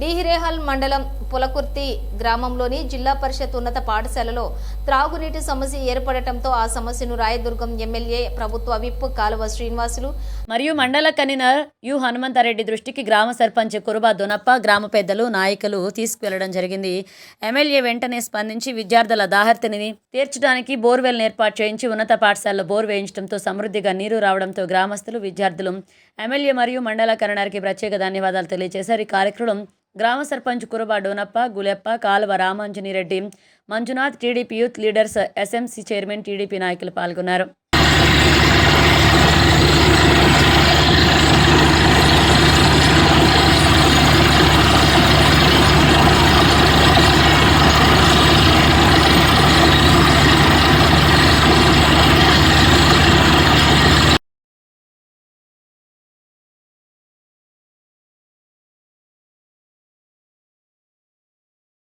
డిహిరేహల్ మండలం పులకుర్తి గ్రామంలోని జిల్లా పరిషత్ ఉన్నత పాఠశాలలో త్రాగునీటి సమస్య ఏర్పడటంతో ఆ సమస్యను రాయదుర్గం ఎమ్మెల్యే ప్రభుత్వ విప్ కాలువ శ్రీనివాసులు మరియు మండల కన్వీనర్ యు హనుమంతారెడ్డి దృష్టికి గ్రామ సర్పంచ్ కురుబా దొనప్ప గ్రామ పెద్దలు నాయకులు తీసుకువెళ్ళడం జరిగింది. ఎమ్మెల్యే వెంటనే స్పందించి విద్యార్థుల దాహర్తిని తీర్చడానికి బోర్వెల్ ఏర్పాటు చేయించి ఉన్నత పాఠశాలలో బోర్ వేయించడంతో సమృద్ధిగా నీరు రావడంతో గ్రామస్తులు విద్యార్థులు ఎమ్మెల్యే మరియు మండల కరణారికి ప్రత్యేక ధన్యవాదాలు తెలియజేశారు. ఈ కార్యక్రమం గ్రామ sarpanch Kuraba Donappa Guleppa Kaluva Ramanjani Reddy Manjunath TDP youth leaders SMC chairman TDP నాయకులు పాల్గొన్నారు.